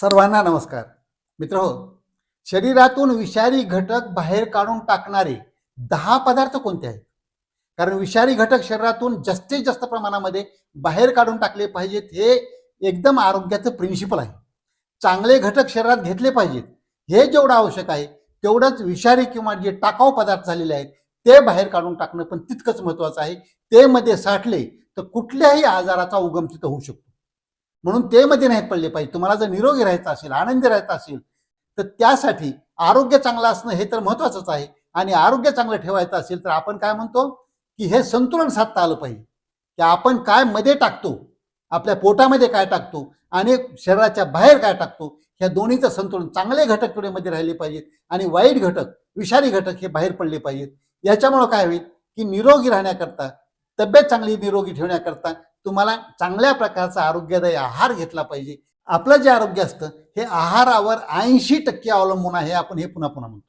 सर्वांना नमस्कार. मित्र हो शरीरातून विषारी घटक बाहेर काढून टाकणारे दहा पदार्थ कोणते आहेत? कारण विषारी घटक शरीरातून जास्तीत जास्त प्रमाणामध्ये बाहेर काढून टाकले पाहिजेत हे एकदम आरोग्याचं प्रिन्सिपल आहे. चांगले घटक शरीरात घेतले पाहिजेत. हे जेवढं आवश्यक आहे तेवढंच विषारी किंवा जे टाकाऊ पदार्थ झालेले आहेत ते बाहेर काढून टाकणं पण तितकंच महत्वाचं आहे. ते मध्ये साठले तर कुठल्याही आजाराचा उगम तिथं होऊ शकतो. म्हणून ते मध्ये नाही पडले पाहिजे. तुम्हाला जर निरोगी राहायचं असेल आनंदी राहायचं असेल तर त्यासाठी आरोग्य चांगलं असणं हे तर महत्वाचंच आहे. आणि आरोग्य चांगलं ठेवायचं असेल तर आपण काय म्हणतो की हे संतुलन साधता आलं पाहिजे. की आपण काय मध्ये टाकतो आपल्या पोटामध्ये काय टाकतो आणि शरीराच्या बाहेर काय टाकतो ह्या दोन्हीचं संतुलन चांगले घटकमध्ये राहिले पाहिजेत आणि वाईट घटक विषारी घटक हे बाहेर पडले पाहिजेत. याच्यामुळं काय होईल की निरोगी राहण्याकरता तब्येत चांगली निरोगी ठेवण्याकरता तुम्हाला चांगल्या प्रकारचा आरोग्यदायी आहार घेतला पाहिजे. आपलं जे आरोग्य असतं हे आहारावर ऐंशी टक्के अवलंबून आहे आपण हे पुन्हा पुन्हा म्हणतो.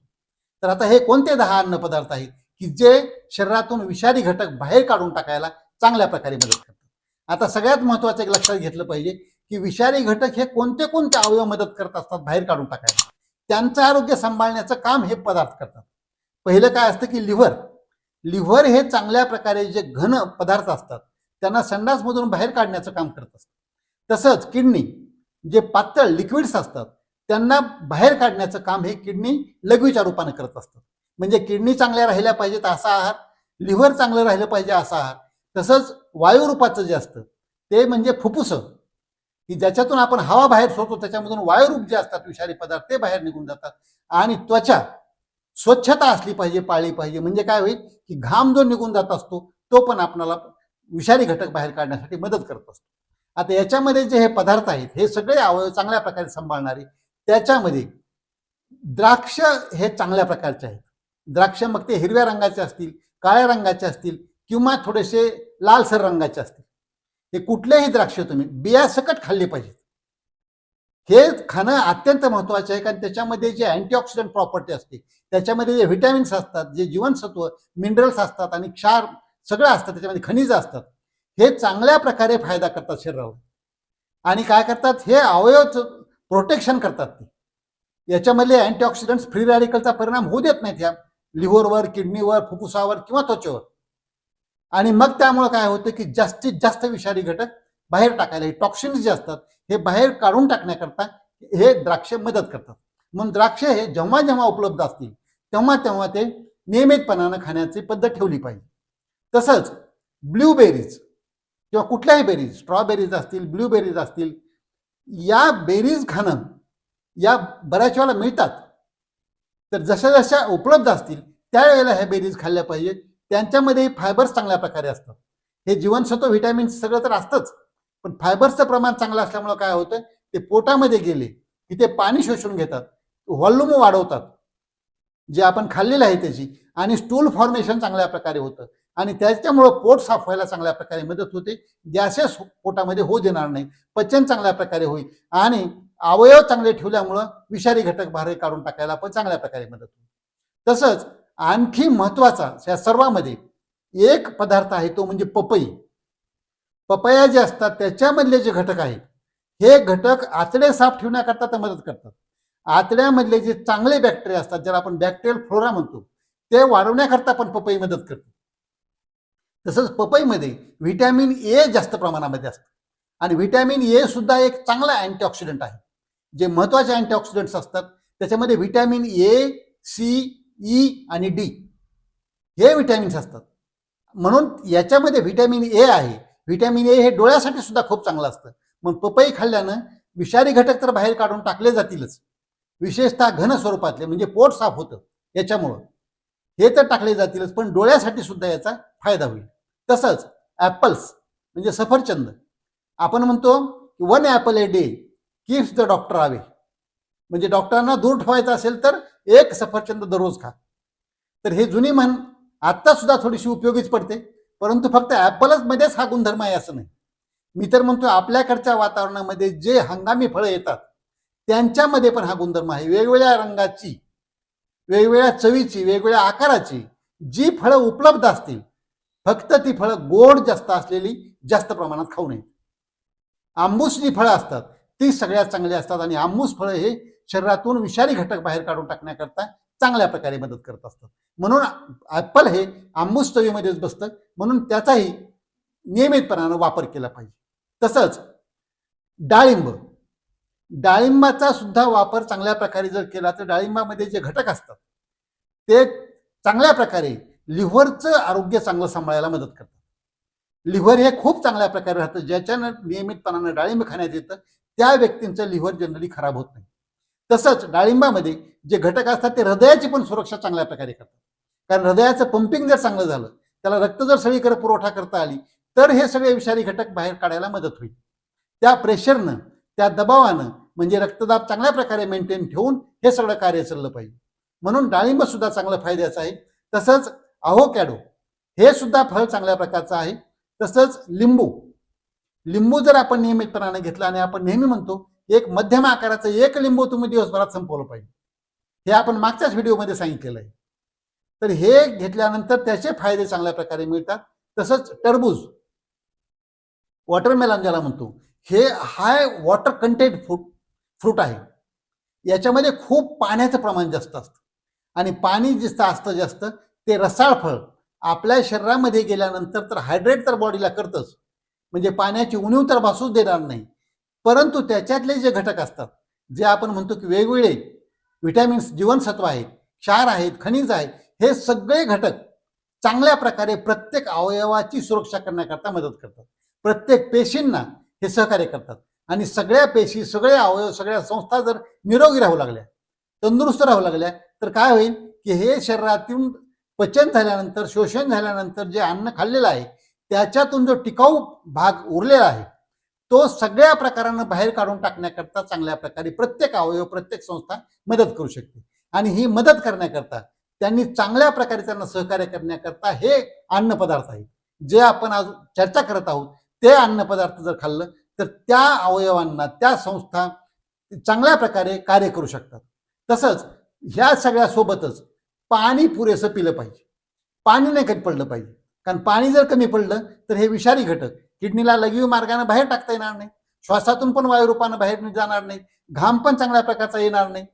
तर आता हे कोणते दहा अन्नपदार्थ आहेत की जे शरीरातून विषारी घटक बाहेर काढून टाकायला चांगल्या प्रकारे मदत करतात? आता सगळ्यात महत्वाचं एक लक्षात घेतलं पाहिजे की विषारी घटक हे कोणते कोणते अवयव मदत करत असतात बाहेर काढून टाकायला? त्यांचं आरोग्य सांभाळण्याचं काम हे पदार्थ करतात. पहिलं काय असतं की लिव्हर. लिव्हर हे चांगल्या प्रकारे जे घन पदार्थ असतात त्यांना संडासमधून बाहेर काढण्याचं काम करत असतं तसंच किडनी जे पातळ लिक्विड्स असतात त्यांना बाहेर काढण्याचं काम हे किडनी लघवीच्या रूपाने करत असतं म्हणजे किडनी चांगल्या राहिल्या पाहिजेत असा आहार लिव्हर चांगलं राहिलं पाहिजे असा आहार. तसंच वायुरूपाचं जे असतं ते म्हणजे फुफ्फुसं की ज्याच्यातून आपण हवा बाहेर सोडतो त्याच्यामधून वायुरूप जे असतात विषारी पदार्थ ते बाहेर निघून जातात. आणि त्वचा स्वच्छता असली पाहिजे पाळली पाहिजे. म्हणजे काय होईल? की घाम जो निघून जात असतो तो पण आपणाला विषारी घटक बाहेर काढण्यासाठी मदत करत असतो. आता याच्यामध्ये जे हे पदार्थ आहेत हे सगळे अवयव चांगल्या प्रकारे सांभाळणारे त्याच्यामध्ये द्राक्ष हे चांगल्या प्रकारचे आहेत. द्राक्ष मग ते हिरव्या रंगाचे असतील काळ्या रंगाचे असतील किंवा थोडेसे लालसर रंगाचे असतील. हे कुठलेही द्राक्ष तुम्ही बिया सकट खाल्ले पाहिजेत. हे खाणं अत्यंत महत्वाचं आहे कारण त्याच्यामध्ये जे अँटीऑक्सिडंट प्रॉपर्टी असते त्याच्यामध्ये जे व्हिटॅमिन्स असतात जे जीवनसत्व मिनरल्स असतात आणि क्षार सगळं असतं त्याच्यामध्ये खनिज असतात हे चांगल्या प्रकारे फायदा करतात शरीरावर. आणि काय करतात? हे अवयव प्रोटेक्शन करतात ते. याच्यामधले अँटीऑक्सिडंट्स फ्री रॅडिकलचा परिणाम होऊ देत नाहीत ह्या लिव्हरवर किडनीवर फुफ्फुसावर किंवा त्वचेवर. आणि मग त्यामुळे काय होतं की जास्तीत जास्त विषारी घटक बाहेर टाकायला हे टॉक्सिन्स जे असतात हे बाहेर काढून टाकण्याकरता हे द्राक्षे मदत करतात. म्हणून द्राक्षे हे जेव्हा जेव्हा उपलब्ध असतील तेव्हा तेव्हा ते नियमितपणानं खाण्याची पद्धत ठेवली पाहिजे. तसंच ब्ल्यूबेरीज किंवा कुठल्याही बेरीज स्ट्रॉबेरीज असतील ब्ल्यूबेरीज असतील या बेरीज खाणं या बऱ्याच वेळेला मिळतात. तर जशा जशा उपलब्ध असतील त्यावेळेला ह्या बेरीज खाल्ल्या पाहिजेत त्यांच्यामध्ये फायबर्स चांगल्या प्रकारे असतात. हे जीवनसत्व व्हिटॅमिन सगळं तर असतंच पण फायबर्सचं प्रमाण चांगलं असल्यामुळं काय होतं ते पोटामध्ये गेले की ते पाणी शोषून घेतात व्हॉल्यूम वाढवतात. जे आपण खाल्लेलं आहे त्याची आणि स्टूल फॉर्मेशन चांगल्या प्रकारे होतं. आणि त्याच्यामुळं पोट साफ व्हायला चांगल्या प्रकारे मदत होते. गॅसेस पोटामध्ये होऊ देणार नाही. पचन चांगल्या प्रकारे होईल. आणि अवयव चांगले ठेवल्यामुळं विषारी घटक बाहेर काढून टाकायला पण चांगल्या प्रकारे मदत होईल. तसंच आणखी महत्त्वाचा या सर्वामध्ये एक पदार्थ आहे तो म्हणजे पपई. पपया जे असतात त्याच्यामधले जे घटक आहेत हे घटक आतडे साफ ठेवण्याकरता तर मदत करतात. आतड्यामधले जे चांगले बॅक्टेरिया असतात ज्याला आपण बॅक्टेरियल फ्लोरा म्हणतो ते वाढवण्याकरता पण पपई मदत करते. तसंच पपईमध्ये व्हिटॅमिन ए जास्त प्रमाणामध्ये असतं. आणि व्हिटॅमिन ए सुद्धा एक चांगला अँटीऑक्सिडंट आहे. जे महत्त्वाचे अँटीऑक्सिडंट्स असतात त्याच्यामध्ये व्हिटॅमिन ए सी ई आणि डी हे व्हिटॅमिन्स असतात. म्हणून याच्यामध्ये व्हिटॅमिन ए आहे. व्हिटॅमिन ए हे डोळ्यासाठी सुद्धा खूप चांगलं असतं. मग पपई खाल्ल्यानं विषारी घटक तर बाहेर काढून टाकले जातीलच. विशेषतः घन स्वरूपातले म्हणजे पोट साफ होतं याच्यामुळं. हे तर टाकले जातीलच पण डोळ्यासाठी सुद्धा याचा फायदा होईल. तसंच ॲपल्स म्हणजे सफरचंद. आपण म्हणतो one apple a day keeps the doctor away म्हणजे डॉक्टरांना दूर ठेवायचं असेल तर एक सफरचंद दररोज खा. तर हे जुनी म्हण आत्तासुद्धा थोडीशी उपयोगीच पडते. परंतु फक्त ॲपलच मध्येच हा गुणधर्म आहे असं नाही. मी तर म्हणतो आपल्याकडच्या वातावरणामध्ये जे हंगामी फळं येतात त्यांच्यामध्ये पण हा गुणधर्म आहे. वेगवेगळ्या रंगाची वेगवेगळ्या चवीची वेगवेगळ्या आकाराची जी फळं उपलब्ध असतील फक्त ती फळं गोड जास्त असलेली जास्त प्रमाणात खाऊ नयेत. आंबूस जी फळं असतात ती सगळ्यात चांगली असतात आणि आंबूस फळं हे शरीरातून विषारी घटक बाहेर काढून टाकण्याकरता चांगल्या प्रकारे मदत करत असतात. म्हणून ॲपल हे आंबूस चवीमध्येच बसतं म्हणून त्याचाही नियमितपणानं वापर केला पाहिजे. तसंच डाळिंब डाळिंबाचा सुद्धा वापर चांगल्या प्रकारे जर केला तर डाळिंबामध्ये जे घटक असतात ते चांगल्या प्रकारे लिव्हरचं आरोग्य चांगलं सांभाळायला मदत करतात लिव्हर हे खूप चांगल्या प्रकारे राहतं. ज्याच्यानं नियमितपणानं डाळिंब खाण्यात येतं त्या व्यक्तींचं लिव्हर जनरली खराब होत नाही. तसंच डाळिंबामध्ये जे घटक असतात ते हृदयाची पण सुरक्षा चांगल्या प्रकारे करतात. कारण हृदयाचं पंपिंग जर चांगलं झालं त्याला रक्त जर सगळीकडे पुरवठा करता आली तर हे सगळे विषारी घटक बाहेर काढायला मदत होईल. त्या प्रेशरनं त्या दबावानं म्हणजे रक्तदाब चांगल्या प्रकारे मेंटेन ठेवून हे सगळं कार्य चाललं पाहिजे. म्हणून डाळिंब सुद्धा चांगलं फायद्याचं आहे. तसंच अहोकॅडो हे सुद्धा फळ चांगल्या प्रकारचं आहे. तसंच लिंबू. लिंबू जर आपण नियमितपणाने घेतला आणि आपण नेहमी म्हणतो एक मध्यम आकाराचं एक लिंबू तुम्ही दिवसभरात संपवलं पाहिजे. हे आपण मागच्याच व्हिडिओमध्ये सांगितलेलं आहे. तर हे घेतल्यानंतर त्याचे फायदे चांगल्या प्रकारे मिळतात. तसंच टरबूज. वॉटरमेलन ज्याला म्हणतो हे high water content fruit fruit आहे. याच्यामध्ये खूप पाण्याचं प्रमाण जास्त असतं. आणि पाणी जिथं असतं जास्त ते रसाळ फळ आपल्या शरीरामध्ये गेल्यानंतर तर हायड्रेट तर बॉडीला करतंच. म्हणजे पाण्याची उणीव तर भासूच देणार नाही. परंतु त्याच्यातले जे घटक असतात जे आपण म्हणतो की वेगवेगळे विटॅमिन्स जीवनसत्व आहेत क्षार आहेत खनिज आहेत हे सगळे घटक चांगल्या प्रकारे प्रत्येक अवयवाची सुरक्षा करण्याकरता मदत करतात. प्रत्येक पेशींना हे सहकार्य करतात. आणि सगळ्या पेशी सगळे अवयव सगळ्या संस्था जर निरोगी राहू लागल्या तंदुरुस्त राहू लागल्या तर काय होईल की हे शरीरातून पचन झाल्यानंतर शोषण झाल्यानंतर जे अन्न खाल्लेलं आहे त्याच्यातून जो टिकाऊ भाग उरलेला आहे तो सगळ्या प्रकारानं बाहेर काढून टाकण्याकरता चांगल्या प्रकारे प्रत्येक अवयव प्रत्येक संस्था मदत करू शकते. आणि ही मदत करण्याकरता त्यांनी चांगल्या प्रकारे त्यांना सहकार्य करण्याकरता हे अन्न पदार्थ आहेत. जे आपण आज चर्चा करत आहोत ते अन्न पदार्थ जर खाल्लं तर त्या अवयवांना त्या संस्था चांगल्या प्रकारे कार्य करू शकतात. तसंच ह्या सगळ्या सोबतच पाणी पुरेसं पिलं पाहिजे. पाणी नाही कमी पडलं पाहिजे. कारण पाणी जर कमी पडलं तर हे विषारी घटक. किडनीला लघवी मार्गाने बाहेर टाकता येणार नाही. श्वासातून पण वायुरूपानं बाहेर जाणार नाही. घाम पण चांगल्या प्रकारचा येणार नाही.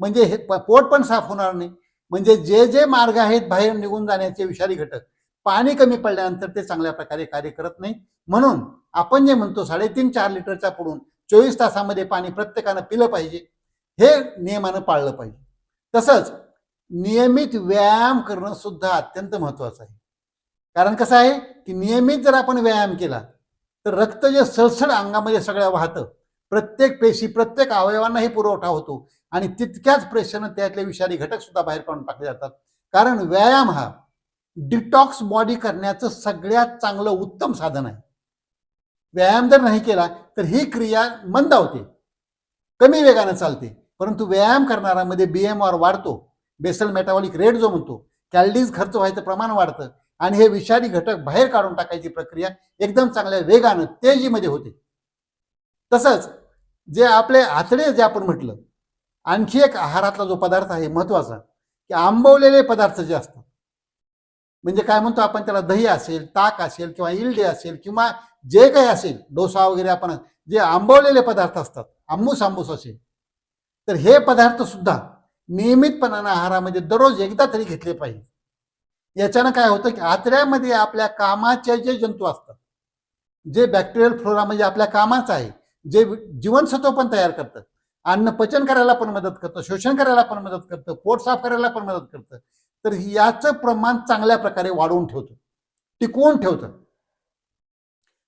म्हणजे हे पोट पण साफ होणार नाही. म्हणजे जे जे मार्ग आहेत बाहेर निघून जाण्याचे विषारी घटक पाणी कमी पडल्यानंतर ते चांगल्या प्रकारे कार्य करत नाही. म्हणून आपण जे म्हणतो साडेतीन चार लिटरच्या पुढून चोवीस तासामध्ये पाणी प्रत्येकानं पिलं पाहिजे. हे नियमानं पाळलं पाहिजे. तसंच नियमित व्यायाम करणं सुद्धा अत्यंत महत्वाचं आहे. कारण कसं आहे की नियमित जर आपण व्यायाम केला तर रक्त जे सळसळ अंगामध्ये सगळ्या वाहतं. प्रत्येक पेशी प्रत्येक अवयवांनाही पुरवठा होतो आणि तितक्याच प्रेशरनं त्यातले विषारी घटक सुद्धा बाहेर काढून टाकले जातात. कारण व्यायाम हा डिटॉक्स बॉडी करण्याचं सगळ्यात चांगलं उत्तम साधन आहे. व्यायाम जर नाही केला तर ही क्रिया मंदावते कमी वेगानं चालते. परंतु व्यायाम करणारामध्ये बी एम आर वाढतो. बेसल मेटाबॉलिक रेट जो म्हणतो कॅलरीज खर्च व्हायचं प्रमाण वाढतं आणि हे विषारी घटक बाहेर काढून टाकायची प्रक्रिया एकदम चांगल्या वेगानं तेजीमध्ये होते. तसंच जे आपले आतडे जे आपण म्हटलं आणखी एक आहारातला जो पदार्थ आहे महत्त्वाचा की आंबवलेले पदार्थ जे असतात म्हणजे काय म्हणतो आपण त्याला दही असेल ताक असेल किंवा इल्डे असेल किंवा जे काही असेल डोसा वगैरे आपण जे आंबवलेले पदार्थ असतात आंबूस आंबूस असेल तर हे पदार्थ सुद्धा नियमितपणानं आहारामध्ये दररोज एकदा तरी घेतले पाहिजे. याच्यानं काय होतं की आतड्यामध्ये आपल्या कामाचे जे जंतू असतात जे बॅक्टेरियल फ्लोरा म्हणजे आपल्या कामाचं आहे जे जीवनसत्व पण तयार करतं. अन्न पचन करायला पण मदत करतं शोषण करायला पण मदत करतं पोट साफ करायला पण मदत करतं. तर याचं प्रमाण चांगल्या प्रकारे वाढवून ठेवतं टिकवून ठेवतं.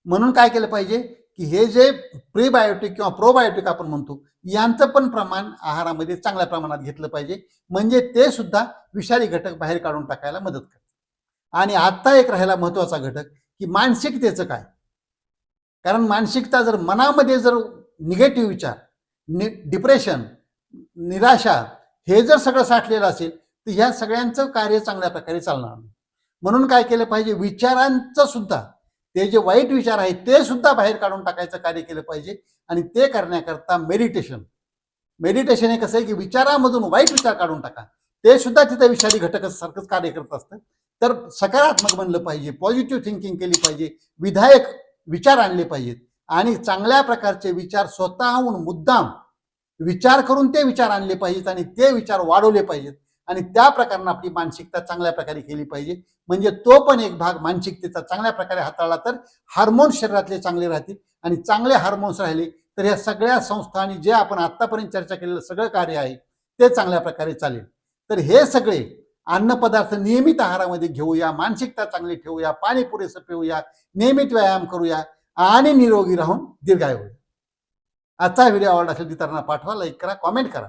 म्हणून काय केलं पाहिजे? की हे जे प्रीबायोटिक किंवा प्रोबायोटिक आपण म्हणतो यांचं पण प्रमाण आहारामध्ये चांगल्या प्रमाणात घेतलं पाहिजे. म्हणजे ते सुद्धा विषारी घटक बाहेर काढून टाकायला मदत करते. आणि आत्ता एक राहिला महत्त्वाचा घटक की मानसिकतेचं काय? कारण मानसिकता जर मनामध्ये जर निगेटिव्ह विचार नि डिप्रेशन निराशा हे जर सगळं साठलेलं असेल तर ह्या सगळ्यांचं कार्य चांगल्या प्रकारे चालणार नाही. म्हणून काय केलं पाहिजे? विचारांचं सुद्धा ते जे वाईट विचार आहेत ते सुद्धा बाहेर काढून टाकायचं कार्य केलं पाहिजे. आणि ते करण्याकरता मेडिटेशन मेडिटेशन हे कसं आहे की विचारामधून वाईट विचार काढून टाका. ते सुद्धा तिथं विषारी घटक सारखंच कार्य करत असतं. तर सकारात्मक बनलं पाहिजे पॉझिटिव्ह थिंकिंग केली पाहिजे विधायक विचार आणले पाहिजेत. आणि चांगल्या प्रकारचे विचार स्वतःहून मुद्दाम विचार करून ते विचार आणले पाहिजेत आणि ते विचार वाढवले पाहिजेत. आणि त्या प्रकारानं आपली मानसिकता चांगल्या प्रकारे केली पाहिजे. म्हणजे तो पण एक भाग मानसिकतेचा चांगल्या प्रकारे हाताळला तर हार्मोन्स शरीरातले चांगले राहतील. आणि चांगले हार्मोन्स राहिले तर ह्या सगळ्या संस्था आणि जे आपण आतापर्यंत चर्चा केलेलं सगळं कार्य आहे ते चांगल्या प्रकारे चालेल. तर हे सगळे अन्नपदार्थ नियमित आहारामध्ये घेऊया मानसिकता चांगली ठेवूया पाणी पुरेसं पिऊया नियमित व्यायाम करूया आणि निरोगी राहून दीर्घायू होईल. आजचा व्हिडिओ आवडला असेल इतरांना पाठवा लाईक करा कॉमेंट करा.